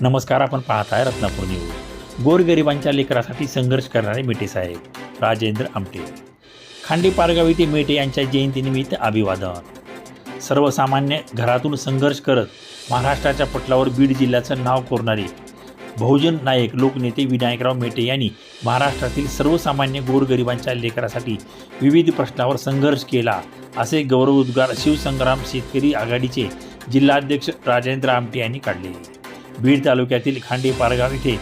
नमस्कार आपण पाहत आहे रत्नापूर न्यूज. गोरगरिबांच्या लेकरासाठी संघर्ष करणारे मेटे साहेब राजेंद्र आमटे. खांडे पारगाव येथे मेटे यांच्या जयंतीनिमित्त अभिवादन. सर्वसामान्य घरातून संघर्ष करत महाराष्ट्राच्या पटलावर बीड जिल्ह्याचं नाव कोरणारे बहुजन नायक लोकनेते विनायकराव मेटे यांनी महाराष्ट्रातील सर्वसामान्य गोरगरिबांच्या लेकरासाठी विविध प्रश्नावर संघर्ष केला असे गौरवोद्गार शिवसंग्राम शेतकरी आघाडीचे जिल्हाध्यक्ष राजेंद्र आमटे यांनी काढले. बीड तालुक्यातील खांडे पारगाव येथे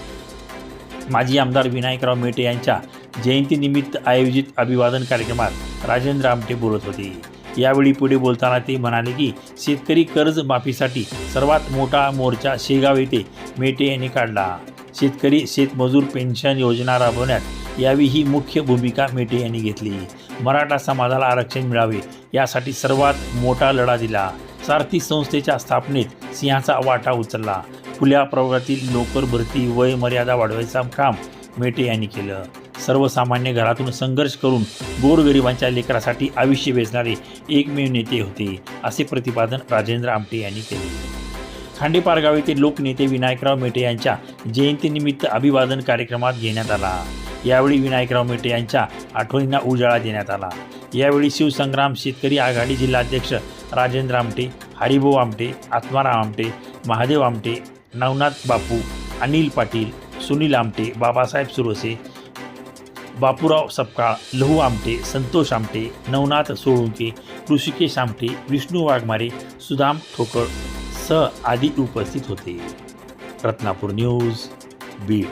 माजी आमदार विनायकराव मेटे यांच्या जयंतीनिमित्त आयोजित अभिवादन कार्यक्रमात राजेंद्र आमटे बोलत होते. यावेळी पुढे बोलताना ते म्हणाले की शेतकरी कर्ज माफीसाठी सर्वात मोठा मोर्चा शेगाव येथे मेटे यांनी काढला. शेतकरी शेतमजूर पेन्शन योजना राबवण्यात यावी ही मुख्य भूमिका मेटे यांनी घेतली. मराठा समाजाला आरक्षण मिळावे यासाठी सर्वात मोठा लढा दिला. सारथी संस्थेच्या स्थापनेत सिंहाचा वाटा उचलला. खुल्या प्रवर्गातील नोकर भरती वय मर्यादा वाढवायचं काम मेटे यांनी केलं. सर्वसामान्य घरातून संघर्ष करून गोरगरिबांच्या लेकरासाठी आयुष्य वेचणारे एकमेव नेते होते असे प्रतिपादन राजेंद्र आमटे यांनी केले. खांडेपारगाव येथे लोकनेते विनायकराव मेटे यांच्या जयंतीनिमित्त अभिवादन कार्यक्रमात घेण्यात आला. यावेळी विनायकराव मेटे यांच्या आठवणींना उजाळा देण्यात आला. यावेळी शिवसंग्राम शेतकरी आघाडी जिल्हाध्यक्ष राजेंद्र आमटे हरिभाऊ आमटे आत्माराम आमटे महादेव आमटे नवनाथ बापू अनिल पाटील सुनील आमटे बाबासाहेब सुरोसे बापूराव सपकाळ लहू आमटे संतोष आमटे नवनाथ सोळुंके ऋषिकेश आमटे विष्णू वाघमारे सुदाम ठोकळ स आदी उपस्थित होते. रत्नापूर न्यूज बीड.